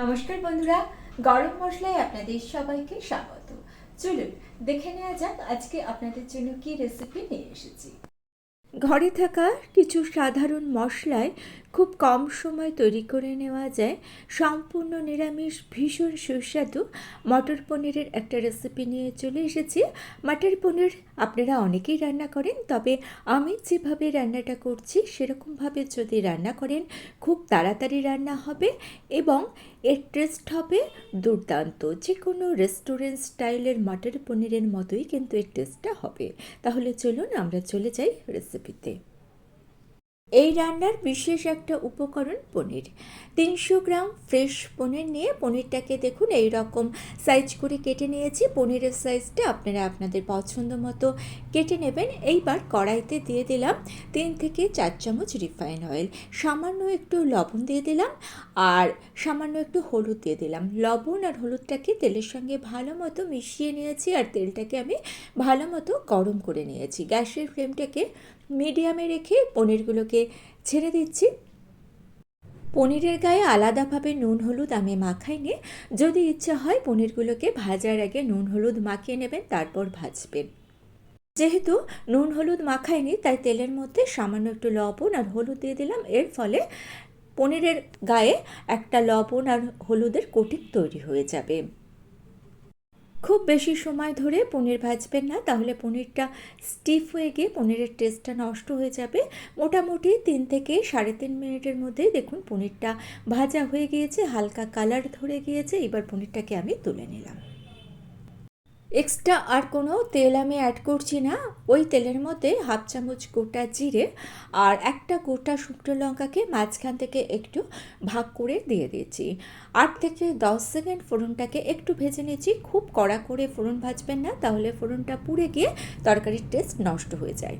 নমস্কার বন্ধুরা, গরম মশলায় আপনাদের সবাইকে স্বাগত। চলুন, দেখে নেওয়া যাক আজকে আপনাদের জন্য কি রেসিপি নিয়ে এসেছি। ঘরে থাকা কিছু সাধারণ মশলায় খুব কম সময় তৈরি করে নেওয়া যায়। সম্পূর্ণ নিরামিষ, ভীষণ সুস্বাদু মটর পনিরের একটা রেসিপি নিয়ে চলে এসেছি। মটর পনির আপনারা অনেকেই রান্না করেন, তবে আমি যেভাবে রান্নাটা করছি, সেরকমভাবে যদি রান্না করেন, খুব তাড়াতাড়ি রান্না হবে এবং এর টেস্ট হবে দুর্দান্ত। যে কোনো রেস্টুরেন্ট স্টাইলের মটর পনিরের মতোই কিন্তু এর টেস্টটা হবে। তাহলে চলুন আমরা চলে যাই রেসিপিতে এই রান্নার বিশেষ একটা উপকরণ পনির। তিনশো গ্রাম ফ্রেশ পনির নিয়ে পনিরটাকে দেখুন এই রকম সাইজ করে কেটে নিয়েছি। পনিরের সাইজটা আপনারা আপনাদের পছন্দ মতো কেটে নেবেন। এইবার কড়াইতে দিয়ে দিলাম তিন থেকে চার চামচ রিফাইন অয়েল। সামান্য একটু লবণ দিয়ে দিলাম আর সামান্য একটু হলুদ দিয়ে দিলাম। লবণ আর হলুদটাকে তেলের সঙ্গে ভালো মতো মিশিয়ে নিয়েছি আর তেলটাকে আমি ভালো মতো গরম করে নিয়েছি। গ্যাসের ফ্লেমটাকে মিডিয়ামে রেখে পনিরগুলোকে ছেড়ে দিচ্ছি। পনিরের গায়ে আলাদাভাবে নুন, হলুদ আমি মাখাই মাখাইনি যদি ইচ্ছে হয় পনিরগুলোকে ভাজার আগে নুন, হলুদ মাখিয়ে নেবেন, তারপর ভাজবেন যেহেতু নুন, হলুদ মাখাইনি তাই তেলের মধ্যে সামান্য একটু লবণ আর হলুদ দিয়ে দিলাম। এর ফলে পনিরের গায়ে একটা লবণ আর হলুদের কোটিং তৈরি হয়ে যাবে। খুব বেশি সময় ধরে পনির ভাজবেন না, তাহলে পনিরটা স্টিফ হয়ে গিয়ে পনিরের টেস্টটা নষ্ট হয়ে যাবে। মোটামুটি তিন থেকে সাড়ে তিন মিনিটের মধ্যে দেখুন পনিরটা ভাজা হয়ে গিয়েছে, হালকা কালার ধরে গিয়েছে, এবার পনিরটাকে আমি তুলে নিলাম। এক্সট্রা আর কোনো তেল আমি অ্যাড করছি না। ওই তেলের মধ্যে হাফ চামচ গোটা জিরে আর একটা গোটা শুকনো লঙ্কাকে মাঝখান থেকে একটু ভাগ করে দিয়ে দিয়েছি। আট থেকে দশ সেকেন্ড ফোড়নটাকে একটু ভেজে নিয়েছি। খুব কড়া করে ফোড়ন ভাজবেন না, তাহলে ফোড়নটা পুড়ে গিয়ে তরকারির টেস্ট নষ্ট হয়ে যায়।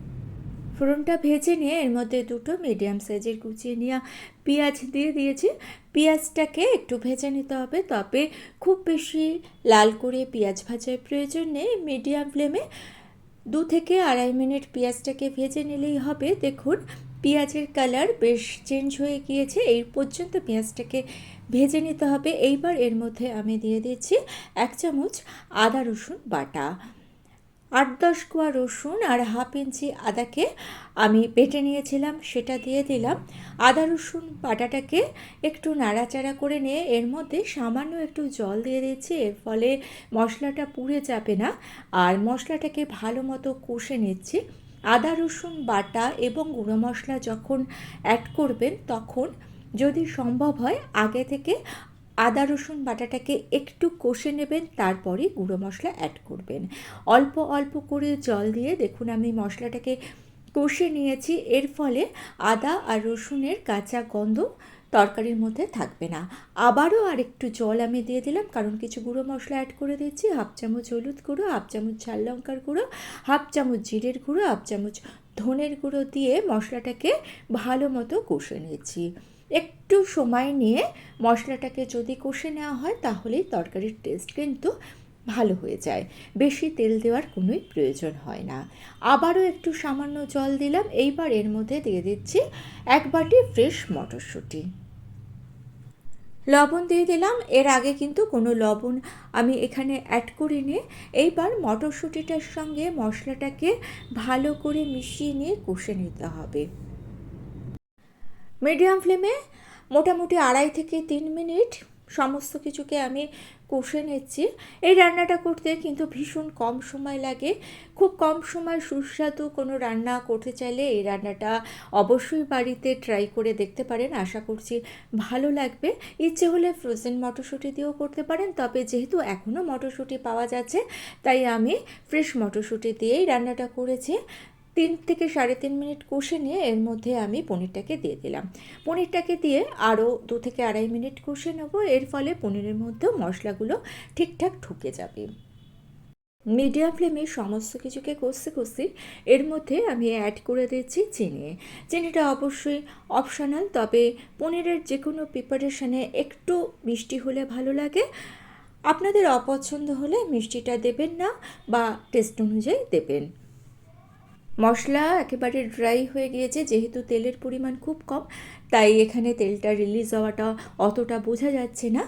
ফোড়নটা ভেজে নিয়ে এর মধ্যে দুটো মিডিয়াম সাইজের কুচিয়ে নেওয়া পেঁয়াজ দিয়ে দিয়েছি। পেঁয়াজটাকে একটু ভেজে নিতে হবে, তবে খুব বেশি লাল করে পেঁয়াজ ভাজার প্রয়োজন নেই। মিডিয়াম ফ্লেমে দু থেকে আড়াই মিনিট পেঁয়াজটাকে ভেজে নিলেই হবে। দেখুন, পেঁয়াজের কালার বেশ চেঞ্জ হয়ে গিয়েছে, এই পর্যন্ত পেঁয়াজটাকে ভেজে নিতে হবে। এইবার এর মধ্যে আমি দিয়ে দিচ্ছি এক চামচ আদা রসুন বাটা। আট দশ কোয়া রসুন আর হাফ ইঞ্চি আদাকে আমি বেটে নিয়েছিলাম, সেটা দিয়ে দিলাম। আদা রসুন বাটাটাকে একটু নাড়াচাড়া করে নিয়ে এর মধ্যে সামান্য একটু জল দিয়ে দিচ্ছি এর ফলে মশলাটা পুড়ে যাবে না। আর মশলাটাকে ভালো মতো কষে নিচ্ছি। আদা রসুন বাটা এবং গুঁড়ো মশলা যখন অ্যাড করবেন, তখন যদি সম্ভব হয়, আগে থেকে আদা, রসুন বাটাটাকে একটু কষে নেবেন, তারপরে গুঁড়ো মশলা অ্যাড করবেন। অল্প অল্প করে জল দিয়ে দেখুন আমি মশলাটাকে কষে নিয়েছি, এর ফলে আদা আর রসুনের কাঁচা গন্ধ তরকারির মধ্যে থাকবে না। আবারও আর একটু জল আমি দিয়ে দিলাম, কারণ কিছু গুঁড়ো মশলা অ্যাড করে দিচ্ছি হাফ চামচ হলুদ গুঁড়ো, হাফ চামচ ঝাল লঙ্কার গুঁড়ো, হাফ চামচ জিরের গুঁড়ো, হাফ চামচ ধনের গুঁড়ো দিয়ে মশলাটাকে ভালো মতো কষে নিয়েছি। একটু সময় নিয়ে মশলাটাকে যদি কষে নেওয়া হয়, তাহলেই তরকারির টেস্ট কিন্তু ভালো হয়ে যায়। বেশি তেল দেওয়ার কোনোই প্রয়োজন হয় না। আবারও একটু সামান্য জল দিলাম। এইবার এর মধ্যে দিয়ে দিচ্ছি এক বাটি ফ্রেশ মটরশুঁটি। লবণ দিয়ে দিলাম। এর আগে কিন্তু কোনো লবণ আমি এখানে অ্যাড করিনি। এইবার মটরশুঁটিটার সঙ্গে মশলাটাকে ভালো করে মিশিয়ে নিয়ে কষে নিতে হবে। মিডিয়াম ফ্লেমে মোটামুটি আড়াই থেকে তিন মিনিট সমস্ত কিছুকে আমি কষে নিচ্ছি। এই রান্নাটা করতে কিন্তু ভীষণ কম সময় লাগে। খুব কম সময় সুস্বাদু কোনো রান্না করতে চাইলে এই রান্নাটা অবশ্যই বাড়িতে ট্রাই করে দেখতে পারেন। আশা করছি ভালো লাগবে। ইচ্ছে হলে ফ্রোজেন মটরশুঁটি দিয়েও করতে পারেন, তবে যেহেতু এখনও মটরশুঁটি পাওয়া যাচ্ছে, তাই আমি ফ্রেশ মটরশুঁটি দিয়েই রান্নাটা করেছি। তিন থেকে সাড়ে তিন মিনিট কষে নিয়ে এর মধ্যে আমি পনিরটাকে দিয়ে দিলাম। পনিরটাকে দিয়ে আরও দু থেকে আড়াই মিনিট কষে নেব, এর ফলে পনিরের মধ্যেও মশলাগুলো ঠিকঠাক ঢুকে যাবে। মিডিয়াম ফ্লেমে সমস্ত কিছুকে কষতে কষতে এর মধ্যে আমি অ্যাড করে দিচ্ছি চিনি। চিনিটা অবশ্যই অপশনাল তবে পনিরের যে কোনো প্রিপারেশানে একটু মিষ্টি হলে ভালো লাগে। আপনাদের অপছন্দ হলে মিষ্টিটা দেবেন না বা টেস্ট অনুযায়ী দেবেন। মশলা একেবারে ড্রাই হয়ে গিয়েছে, যেহেতু তেলের পরিমাণ খুব কম, তাই এখানে তেলটা রিলিজ হওয়াটা অতটা বোঝা যাচ্ছে না।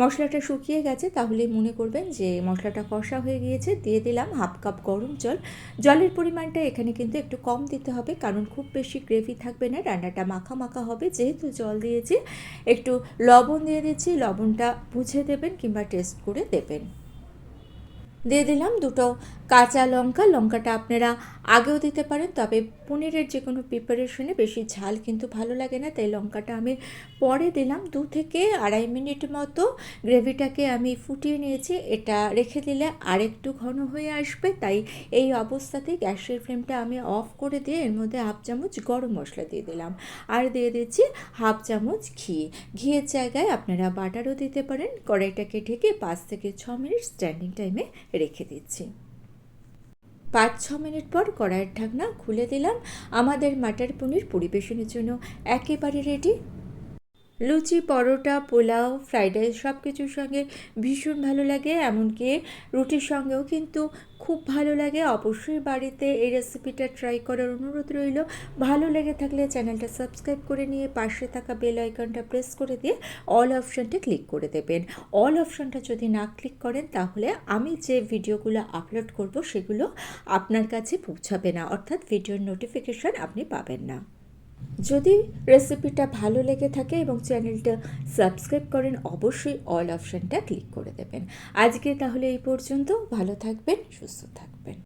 মশলাটা শুকিয়ে গেছে, তাহলে মনে করবেন যে মশলাটা কষা হয়ে গিয়েছে, দিয়ে দিলাম হাফ কাপ গরম জল। জলের পরিমাণটা এখানে কিন্তু একটু কম দিতে হবে, কারণ খুব বেশি গ্রেভি থাকবে না, রান্নাটা মাখা মাখা হবে, যেহেতু জল দিয়েছি। একটু লবণ দিয়ে দিচ্ছি, লবণটা বুঝে দেবেন কিংবা টেস্ট করে দেবেন। দিয়ে দিলাম দুটো কাঁচা লঙ্কা। লঙ্কাটা আপনারা আগেও দিতে পারেন, তবে পনিরের যে কোনো প্রিপারেশনে বেশি ঝাল কিন্তু ভালো লাগে না, তাই লঙ্কাটা আমি পরে দিলাম। দু থেকে আড়াই মিনিট মতো গ্রেভিটাকে আমি ফুটিয়ে নিয়েছি, এটা রেখে দিলে আরেকটু ঘন হয়ে আসবে, তাই এই অবস্থাতেই গ্যাসের ফ্লেমটা আমি অফ করে দিয়ে এর মধ্যে হাফ চামচ গরম মশলা দিয়ে দিলাম। আর দিয়ে দিচ্ছি হাফ চামচ ঘি। ঘিয়ের জায়গায় আপনারা বাটারও দিতে পারেন, কড়াইটাকে ঢেকে পাঁচ থেকে ছ মিনিট স্ট্যান্ডিং টাইমে রেখে দিচ্ছি। পাঁচ, ছ মিনিট পর কড়াইয়ের ঢাকনা খুলে দিলাম। আমাদের মাটার পনির পরিবেশনের জন্য একেবারে ready luchi, paratha, pulao, fried rice সব কিছুর সঙ্গে ভীষণ ভালো লাগে। এমনকি রুটির সঙ্গেও কিন্তু খুব ভালো লাগে। অবশ্যই বাড়িতে এই রেসিপিটা ট্রাই করার অনুরোধ রইল। ভালো লেগে থাকলে চ্যানেলটা সাবস্ক্রাইব করে নিয়ে পাশে থাকা বেল আইকনটা প্রেস করে দিয়ে অল অপশানটা ক্লিক করে দেবেন। অল অপশানটা যদি না ক্লিক করেন, তাহলে আমি যে ভিডিওগুলো আপলোড করব, সেগুলো আপনার কাছে পৌঁছাবে না। অর্থাৎ ভিডিওর নোটিফিকেশান আপনি পাবেন না। যদি রেসিপিটা ভালো লেগে থাকে এবং চ্যানেলটা সাবস্ক্রাইব করেন, অবশ্যই অল অপশানটা ক্লিক করে দেবেন। আজকে তাহলে এই পর্যন্ত। ভালো থাকবেন, সুস্থ থাকবেন।